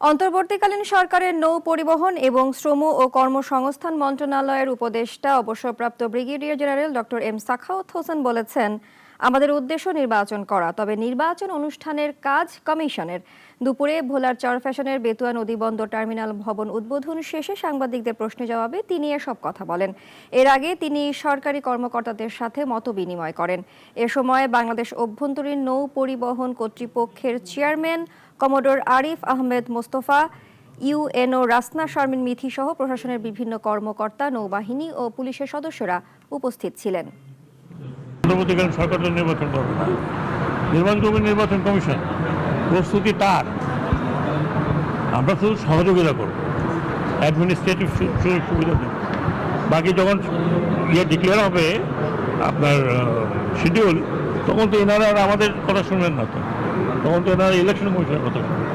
অন্তর্বর্তীকালীন সরকারের নৌ পরিবহন এবং শ্রম ও কর্মসংস্থান মন্ত্রণালয়ের উপদেষ্টা অবসরপ্রাপ্ত brigadier general doctor M Sakhawat Hossain বলেছেন আমাদের উদ্দেশ্য নির্বাচন করা, তবে নির্বাচন অনুষ্ঠানের কাজ কমিশনের। দুপুরে ভোলার চর ফ্যাশনের বেতুয়া নদীবন্দর টার্মিনাল ভবন উদ্বোধন শেষে সাংবাদিকদের প্রশ্নের জবাবে তিনি এসব কথা বলেন। এর আগে তিনি সরকারি কর্মকর্তাদের সাথে মত বিনিময় করেন। এ সময় বাংলাদেশ অভ্যন্তরীণ নৌ পরিবহন কর্তৃপক্ষের chairman commodore Arif Ahmed Mostafa UNO Rasna Sharmin Mithi সহ প্রশাসনের বিভিন্ন কর্মকর্তা, নৌবাহিনী ও পুলিশের সদস্যরা উপস্থিত ছিলেন। অন্তর্বর্তীকালীন সরকার নির্বাচন করবে। না নির্বাচন করবে নির্বাচন কমিশন। প্রস্তুতি তার। আমরা শুধু সহযোগিতা করব। অ্যাডমিনিস্ট্রেটিভ সুযোগ সুবিধা দেব বাকি যখন ইয়ে ডিক্লেয়ার হবে, আপনার শিডিউল তখন তো এনারা আর আমাদের কথা শুনবেন না তো। তখন তো এনারা ইলেকশন কমিশনের কথা শুনবেন।